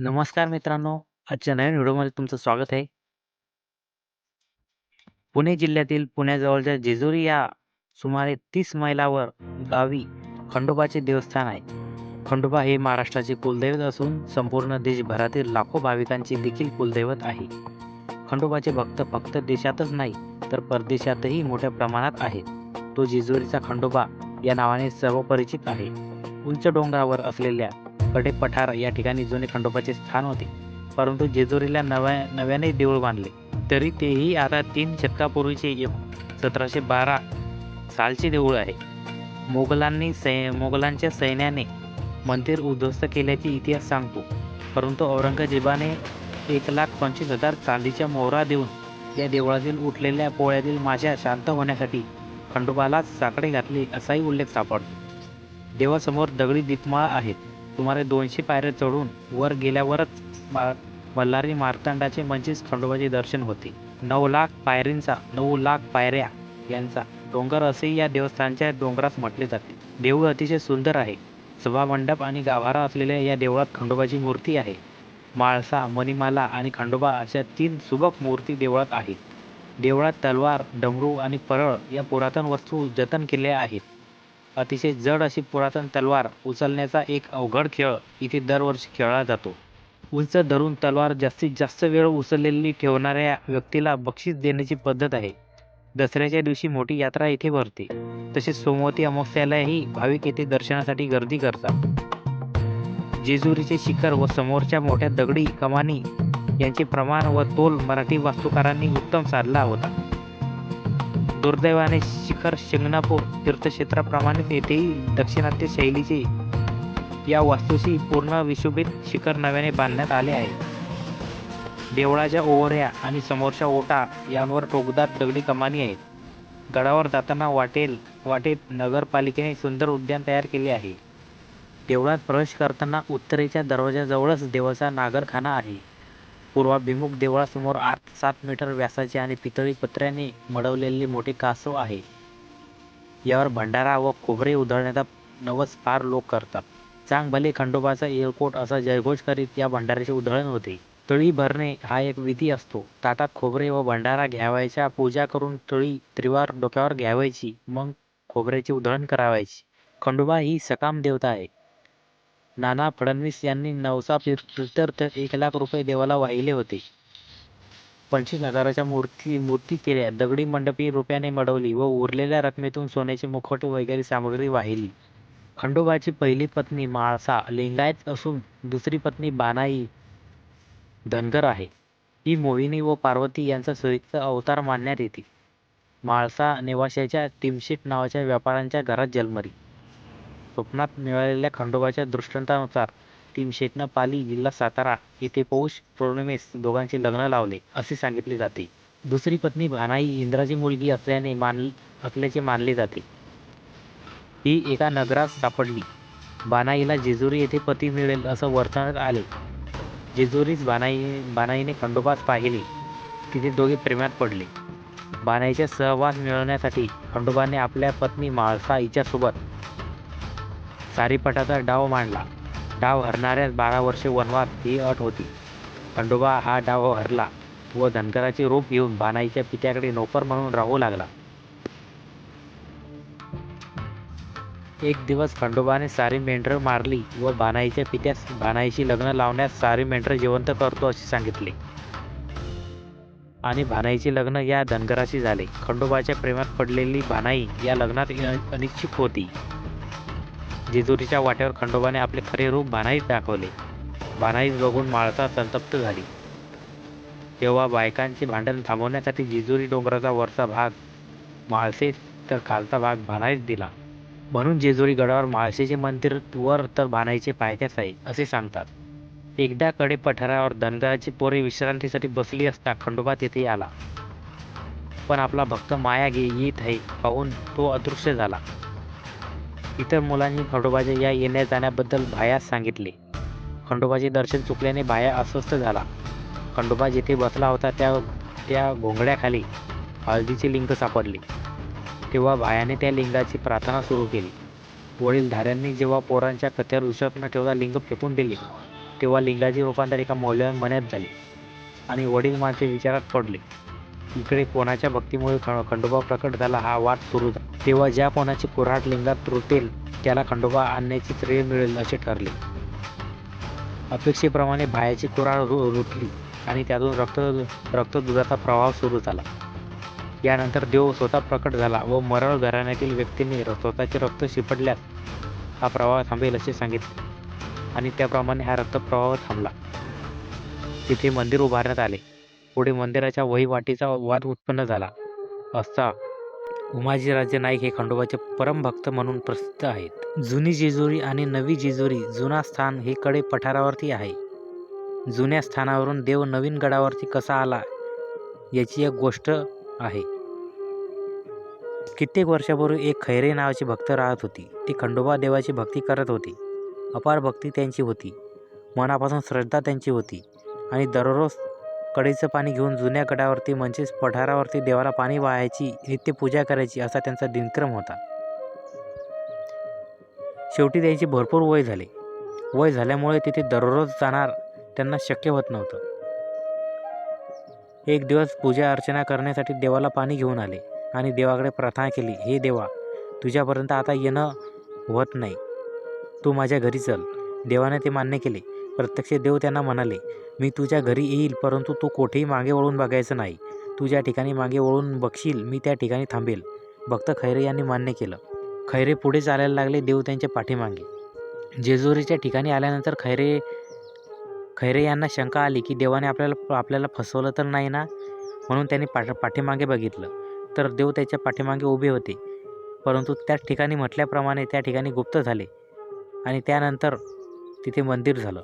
नमस्कार मित्रांनो, आजच्या नवीन व्हिडिओमध्ये तुमचं स्वागत आहे. पुणे जिल्ह्यातील पुण्याजवळच्या जेजुरी या सुमारे तीस मैलावर गावी खंडोबाचे देवस्थान आहे. खंडोबा हे महाराष्ट्राचे कुलदैवत असून संपूर्ण देशभरातील लाखो भाविकांचे देखील कुलदैवत आहे. खंडोबाचे भक्त फक्त देशातच नाही तर परदेशातही मोठ्या प्रमाणात आहेत. तो जेजुरीचा खंडोबा या नावाने सर्वपरिचित आहे. उंच डोंगरावर असलेल्या कडेपठार या ठिकाणी जुने खंडोबाचे स्थान होते. परंतु जेजुरीला नव्या नव्याने देऊळ बांधले. तरी तेही आता तीन शतकापूर्वीचे सतराशे बारा सालचे देऊळ आहे. मोगलांनी सै मोगलांच्या सैन्याने मंदिर उद्ध्वस्त केल्याचे इतिहास सांगतो. परंतु औरंगजेबाने एक लाख पंचवीस हजार चांदीच्या मोहरा देऊन या देवळातील उठलेल्या पोळ्यातील माशा शांत होण्यासाठी खंडोबालाच साकडे घातले असाही उल्लेख सापडतो. देवासमोर दगडी दीपमाळ आहेत. सुमारे दोनशे पायऱ्या चढून वर गेल्यावरच मल्हारी मार्तंडाचे म्हणजेच खंडोबाचे दर्शन होते. नऊ लाख पायरींचा नऊ लाख पायऱ्या यांचा डोंगर असेही या देवस्थानच्या डोंगरास म्हटले जाते. देऊळ अतिशय सुंदर आहे. सभामंडप आणि गाभारा असलेल्या या देवळात खंडोबाची मूर्ती आहे. माळसा मणिमाला आणि खंडोबा अशा तीन सुबक मूर्ती देवळात आहेत. देवळात तलवार, डमरू आणि परळ या पुरातन वस्तू जतन केल्या आहेत. अतिशय जड अशी पुरातन तलवार उचलण्याचा एक अवघड खेळ इथे दरवर्षी खेळला जातो. उंच धरून तलवार जास्तीत जास्त वेळ उचललेली ठेवणाऱ्या व्यक्तीला बक्षीस देण्याची पद्धत आहे. दसऱ्याच्या दिवशी मोठी यात्रा येथे भरते. तसेच सोमवती अमावस्यालाही भाविक येथे दर्शनासाठी गर्दी करतात. जेजुरीचे शिखर व समोरच्या मोठ्या दगडी कमानी यांचे प्रमाण व तोल मराठी वास्तुकारांनी उत्तम साधला होता. दुर्दैवाने शिखर शिंगणापूर तीर्थक्षेत्राप्रमाणेच येथेही दाक्षिणात्य शैलीचे या वास्तूशी पूर्ण विशोभित शिखर नव्याने बांधण्यात आले आहे. देवळाच्या ओवऱ्या आणि समोरच्या ओटा यांवर टोकदार दगडी कमानी आहेत. गडावर जाताना वाटेल वाटेत नगरपालिकेने सुंदर उद्यान तयार केले आहे. देवळात प्रवेश करताना उत्तरेच्या दरवाजाजवळच देवाचा नागरखाना आहे. पूर्वाभिमुख देवळासमोर आठ सात मीटर व्यासाचे आणि पितळी पत्र्याने मढवलेले मोठे कासव आहे. यावर भंडारा व खोबरे उधळण्याचा नवस फार लोक करतात. चांग भले खंडोबाचा एअरकोट असा जयघोष करीत या भंडाऱ्याचे उधळण होते. तळी भरणे हा एक विधी असतो. ताटात खोबरे व भंडारा घ्यावयाचा पूजा करून तळी त्रिवार डोक्यावर घ्यावायची मग खोबऱ्याची उधळण करावयाची. खंडोबा ही सकाम देवता आहे. नाना फडणवीस यांनी नवसा प्रित्यर्थ एक लाख रुपये देवाला वाहिले होते. पंचवीस हजाराच्या मूर्ती मूर्ती केल्या. दगडी मंडपी रुपयाने मडवली व उरलेल्या रकमेतून सोन्याचे मुखवटे वगैरे सामग्री वाहिली. खंडोबाची पहिली पत्नी माळसा लिंगायत असून दुसरी पत्नी बानाई धनगर आहे. ही मोहिनी व पार्वती यांचा संयुक्त अवतार मानण्यात येते. माळसा नेवाशाच्या टिमशेट नावाच्या व्यापाऱ्यांच्या घरात जन्मली. स्वप्नात मिळालेल्या खंडोबाच्या दृष्टांतानुसार टिमशेटनं पाली, जिल्हा सातारा येथे पौष पौर्णिमेस दोघांचे लग्न लावले, असे सांगितले जाते. दुसरी पत्नी भानाई इंद्राची मुलगी असल्याने मान असल्याचे मानले जाते. ही एका नगरात सापडली. बानाईला जेजुरी येथे पती मिळेल असं वर्तनात आले. जेजुरीस बानाई बानाईने खंडोबास पाहिले. तिथे दोघे प्रेमात पडले. बानाईचा सहवास मिळवण्यासाठी खंडोबाने आपल्या पत्नी म्हाळसा हिच्यासोबत सारीपाटाचा डाव मांडला. डाव हरणाऱ्यास बारा वर्षे वनवास ही अट होती. खंडोबा हा डाव हरला व धनकराचे रूप घेऊन बानाईच्या पित्याकडे नोकर म्हणून राहू लागला. एक दिवस खंडोबाने सारी मेंढर मारली व बानाईच्या पित्यास बानाईशी लग्न लावण्यास सारी मेंढर जिवंत करतो असे सांगितले. आणि भानाईचे लग्न या धनगराशी झाले. खंडोबाच्या प्रेमात पडलेली भानाई या लग्नात अनिच्छुक होती. जेजुरीच्या वाटेवर खंडोबाने आपले खरे रूप बानाईस दाखवले. बानाईस बघून माळसा संतप्त झाली. तेव्हा बायकांचे भांडण थांबवण्यासाठी जेजुरी डोंगराचा वरचा भाग म्हाळसेस तर खालचा भाग भानाईस दिला. म्हणून जेजुरी गडावर माळशेचे मंदिर वर तर भानाईचे पायथ्यास आहे, असे सांगतात. एकदा कडे पठारावर धनगराची पोरे विश्रांतीसाठी बसली असता खंडोबा तेथे आला. पण आपला भक्त माया येत आहे पाहून तो अदृश्य झाला. इतर मुलांनी खंडोबाच्या या येण्या जाण्याबद्दल भायास सांगितले. खंडोबाचे दर्शन चुकल्याने भाया अस्वस्थ झाला. खंडोबा जेथे बसला होता त्या त्या घोंगड्याखाली हळदीचे लिंग सापडले. तेव्हा भायाने त्या लिंगाची प्रार्थना सुरू केली. वडीलधाऱ्यांनी जेव्हा पोरांच्या कथेवर विश्वास न ठेवता लिंग फेकून दिले तेव्हा लिंगाचे रूपांतर एका मौल्यवान मण्यात झाले आणि वडील माणसे विचारात पडले इकडे कोणाच्या भक्तीमुळे खंडोबा प्रकट झाला हा वाद सुरू झाला तेव्हा ज्या कोणाची कुऱ्हाड लिंगात रुटेल त्याला खंडोबा आणण्याची श्रेय मिळेल असे ठरले. अपेक्षेप्रमाणे भायाची कुऱ्हाड रु रुटली आणि त्यातून रक्त रक्तदुधाचा प्रवाह सुरू झाला. यानंतर देव स्वतः प्रकट झाला व मरळ घराण्यातील व्यक्तीने र- स्वतःचे रक्त शिपडल्यास हा प्रवाह थांबेल असे सांगितले आणि त्याप्रमाणे हा रक्तप्रवाह थांबला. तिथे मंदिर उभारण्यात आले. पुढे मंदिराच्या वहिवाटीचा वाद उत्पन्न झाला. असता उमाजीराजे नाईक हे खंडोबाचे परमभक्त म्हणून प्रसिद्ध आहेत. जुनी जेजुरी आणि नवी जेजुरी जुना स्थान हे कडे पठारावरती आहे. जुन्या स्थानावरून देव नवीन गडावरती कसा आला याची एक गोष्ट आहे. कित्येक वर्षापूर्वी एक खैरे नावाची भक्त राहत होती. ती खंडोबा देवाची भक्ती करत होती. अपार भक्ती त्यांची होती. मनापासून श्रद्धा त्यांची होती. आणि दररोज कढईचं पाणी घेऊन जुन्या गडावरती म्हणजेच पठारावरती देवाला पाणी वाहायची नित्य पूजा करायची असा त्यांचा दिनक्रम होता. शेवटी त्यांची भरपूर वय झाले. वय झाल्यामुळे तिथे दररोज जाणार त्यांना शक्य होत नव्हतं. एक दिवस पूजा अर्चना करण्यासाठी देवाला पाणी घेऊन आले आणि देवाकडे प्रार्थना केली हे देवा तुझ्यापर्यंत आता येणं होत नाही. तू माझ्या घरी चल. देवाने ते मान्य केले. प्रत्यक्ष देव त्यांना म्हणाले मी तुझ्या घरी येईल परंतु तू कोठेही मागे वळून बघायचं नाही. तू ज्या ठिकाणी मागे वळून बघशील मी त्या ठिकाणी थांबेल. भक्त खैरे यांनी मान्य केलं. खैरे पुढे चालायला लागले देव त्यांच्या पाठीमागे. जेजुरीच्या ठिकाणी आल्यानंतर खैरे खैरे यांना शंका आली की देवाने आपल्याला आपल्याला फसवलं तर नाही ना? म्हणून त्यांनी पाठ पाठीमागे बघितलं. तर देव त्याच्या पाठीमागे उभे होते. परंतु त्याच ठिकाणी म्हटल्याप्रमाणे त्या ठिकाणी गुप्त झाले. आणि त्यानंतर तिथे मंदिर झालं.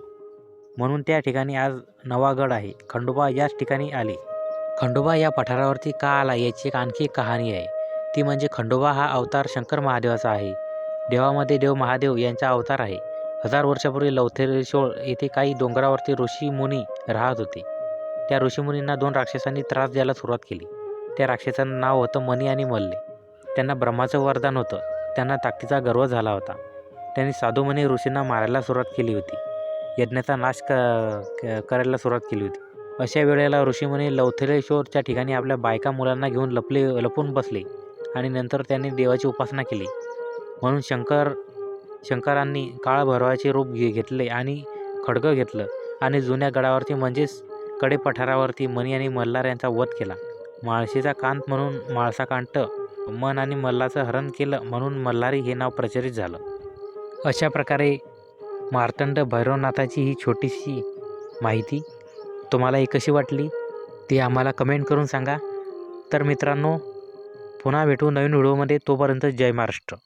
म्हणून त्या ठिकाणी आज नवागड आहे. खंडोबा याच ठिकाणी आले. खंडोबा या पठारावरती का आला याची एक आणखी एक कहाणी आहे. ती म्हणजे खंडोबा हा अवतार शंकर महादेवाचा आहे. देवामध्ये देव महादेव यांचा अवतार आहे. हजार वर्षापूर्वी लवथेरेश्वर येथे काही डोंगरावरती ऋषी मुनी राहत होते. त्या ऋषीमुनींना दोन राक्षसांनी त्रास द्यायला सुरुवात केली. त्या राक्षसांचं नाव होतं मनी आणि मल्ले. त्यांना ब्रह्माचं वरदान होतं. त्यांना ताकदीचा गर्व झाला होता. त्यांनी साधूमणी ऋषींना मारायला सुरुवात केली होती. यज्ञाचा नाश क क- करायला सुरुवात केली होती. अशा वेळेला ऋषीमुनी लवथलेश्वरच्या ठिकाणी आपल्या बायका मुलांना घेऊन लपले लपून बसले आणि नंतर त्यांनी देवाची उपासना केली. म्हणून शंकर शंकरांनी काळभैरवाचे रूप घे घेतले आणि खडगं घेतलं आणि जुन्या गडावरती म्हणजेच कडे पठारावरती मणी आणि मल्हार यांचा वध केला. माळशीचा कांत म्हणून माळसाकांत मन आणि मल्लाचं हरण केलं म्हणून मल्हारी हे नाव प्रचलित झालं. अशा प्रकारे मार्तंड भैरवनाथाची ही छोटीशी माहिती तुम्हाला ही कशी वाटली ती आम्हाला कमेंट करून सांगा. तर मित्रांनो पुन्हा भेटू नवीन व्हिडिओमध्ये तोपर्यंत जय महाराष्ट्र.